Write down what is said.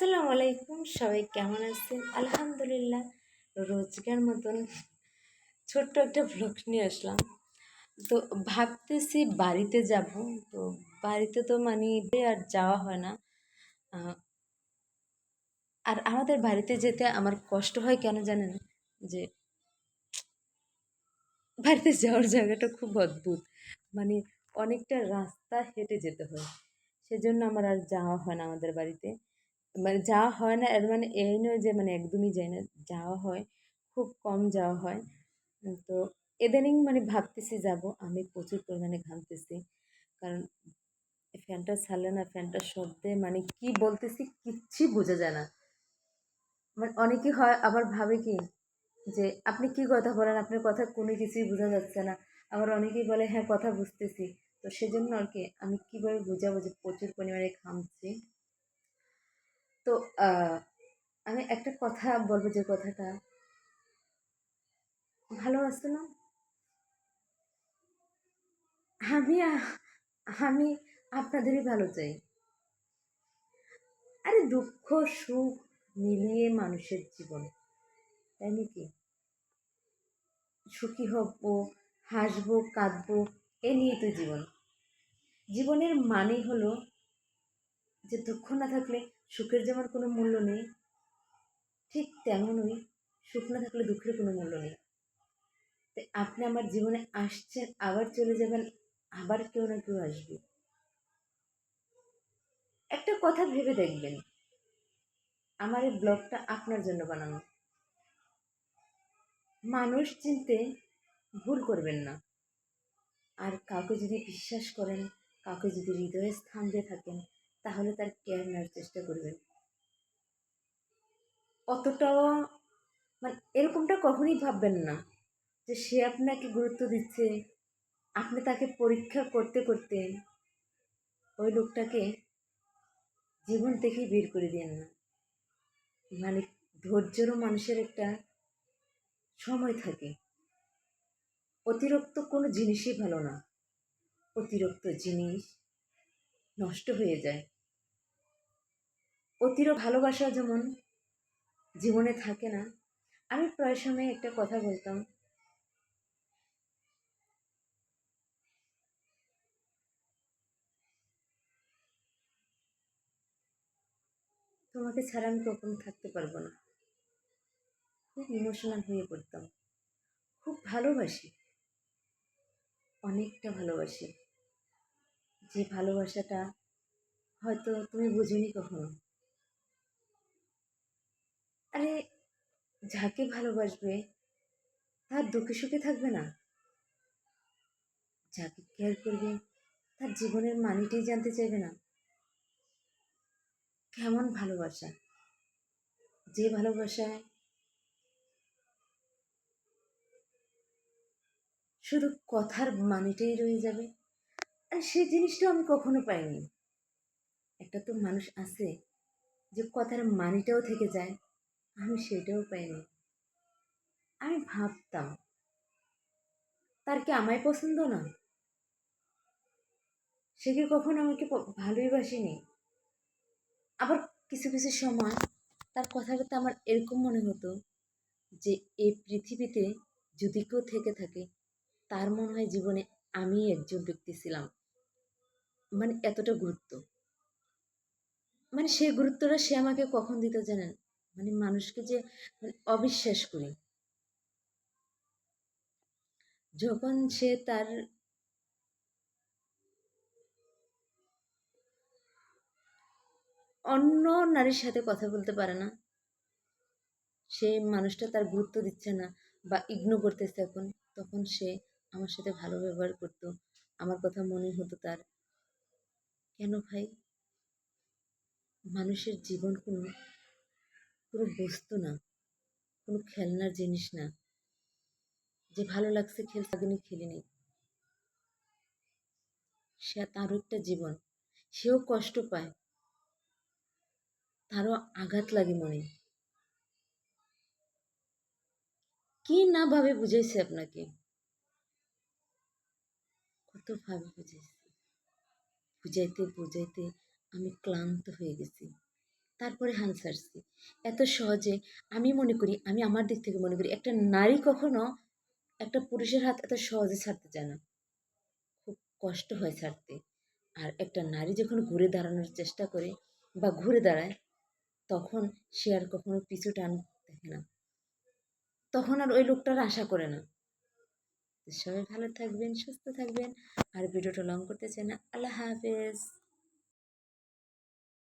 আসসালামু আলাইকুম, সবাই কেমন আছেন? আলহামদুলিল্লাহ, রোজকার মতন ছোট্ট একটা ভ্লগ নিয়ে আসলাম। তো ভাবতেছি বাড়িতে যাব। তো বাড়িতে তো মানে আর যাওয়া হয় না। আর আমাদের বাড়িতে যেতে আমার কষ্ট হয় কেন জানেন? যে বাড়িতে যাওয়ার জায়গাটা খুব অদ্ভুত। মানে অনেকটা রাস্তা হেঁটে যেতে হয়। সেজন্য আমার আর যাওয়া হয় না আমাদের বাড়িতে। মানে যাওয়া হয় না, এর মানে এই নয় যে মানে একদমই যাই না, যাওয়া হয়, খুব কম যাওয়া হয়। তো ইদানিং মানে ভাবতেছি যাব, আমি প্রচুর পরিমাণে ঘামতেছি। কারণ ফ্যানটা ছাড়লে না ফ্যানটা শব্দে মানে কি বলতেছি কিচ্ছু বোঝা যায় না। মানে অনেকে হয়, আবার ভাবে কি যে আপনি কি কথা বলেন, আপনার কথা কোনো কিছুই বোঝা যাচ্ছে না। আবার অনেকেই বলে হ্যাঁ কথা বুঝতেছি। তো সেজন্য আর কি আমি কীভাবে বোঝাবো যে প্রচুর পরিমাণে ঘামছি? তো আমি একটা কথা বলব যে কথাটা। ভালো আছে না? আমি আমি আপনাদেরই ভালো চাই। আরে দুঃখ, সুখ মিলিয়ে মানুষের জীবন, তাই নাকি? সুখী হব, হাসবো, কাঁদবো, এ নিয়ে তো জীবন। জীবনের মানে হলো যে দুঃখ না থাকলে সুখের যেমন কোনো মূল্য নেই, ঠিক তেমনই সুখ না থাকলে দুঃখের কোনো মূল্য নেই। তাই আপনি আমার জীবনে আসছেন, আবার চলে যাবেন, আবার কেউ না কেউ আসবে। একটা কথা ভেবে দেখবেন, আমার এই ব্লগটা আপনার জন্য বানানো। মানুষ চিনতে ভুল করবেন না। আর কাউকে যদি বিশ্বাস করেন, কাউকে যদি হৃদয়ে স্থান দিয়ে থাকেন তাহলে তার কেয়ার নেওয়ার চেষ্টা করবেন। অতটাও মানে এরকমটা কখনই ভাববেন না যে সে আপনাকে গুরুত্ব দিচ্ছে, আপনি তাকে পরীক্ষা করতে করতে ওই লোকটাকে জীবন থেকেই বের করে দিন না। মানে ধৈর্যেরও মানুষের একটা সময় থাকে। অতিরিক্ত কোনো জিনিসই ভালো না। অতিরিক্ত জিনিস নষ্ট হয়ে যায়। অতিরিক্ত ভালোবাসা যেমন জীবনে থাকে না, আমি প্রায় সময় একটা কথা বলতাম। তোমাকে ছাড়া আমি কখনো থাকতে পারব না। খুব ইমোশনাল হয়ে পড়তাম। খুব ভালোবাসি। অনেকটা ভালোবাসি। যে ভালোবাসাটা হয়তো তুমি বুঝিনি কখনো। আরে, যাকে ভালোবাসবে, তার দুঃখে সুখে থাকবে না। যাকে কেয়ার করবে, তার জীবনের মানিটাই জানতে চাইবে না। কেমন ভালোবাসা? যে ভালোবাসায় শুধু কথার মানেটাই রয়ে যাবে, আর সেই জিনিসটা আমি কখনো পাইনি। একটা তো মানুষ আছে যে কথার মানিটাও থেকে যায় আমি সেটাও পাইনি। আমি ভাবতাম, তার কি আমায় পছন্দ না? সে কি কখনো আমাকে প- ভালোই বাসেনি? আবার কিছু কিছু সময় তার কথাবার্তা আমার এরকম মনে হতো যে এই পৃথিবীতে যদি কেউ থেকে থাকে, তার মনে হয় জীবনে আমি একজন ব্যক্তি ছিলাম। মানে এতটা গুরুত্ব। মানে সেই গুরুত্বটা সে আমাকে কখন দিত জানেন? মানে মানুষকে যে মানে অবিশ্বাস করি। যখন সে তার অন্য নারীর সাথে কথা বলতে পারে না, সে মানুষটা তার গুরুত্ব দিচ্ছে না বা ইগনোর করতেছে এখন, তখন সে আমার সাথে ভালো ব্যবহার করতো, আমার কথা মনে হতো তার। কেন ভাই? মানুষের জীবন কোনো কোনো বস্তু না, কোনো খেলনার জিনিস না, যে ভালো লাগছে খেলতে আগেনি খেলিনি সে তারও একটা জীবন, সেও কষ্ট পায়, তারও আঘাত লাগে মনে। কি না ভাবে বুঝাইছে আপনাকে? কত ভাবে বুঝাইছি? বুঝাইতে বুঝাইতে আমি ক্লান্ত হয়ে গেছি। তারপরে হাল ছাড়ছি। এত সহজে আমি মনে করি, আমি আমার দিক থেকে মনে করি, একটা নারী কখনো একটা পুরুষের হাত এত সহজে ছাড়তে চায় না। খুব কষ্ট হয় ছাড়তে। আর একটা নারী যখন ঘুরে দাঁড়ানোর চেষ্টা করে বা ঘুরে দাঁড়ায়, তখন সে আর কখনো পিছু টান দেখে না। তখন আর ওই লোকটার আশা করে না। সবাই ভালো থাকবেন, সুস্থ থাকবেন। আর ভিডিওটা লং করতে চাই না। আল্লাহ হাফেজ।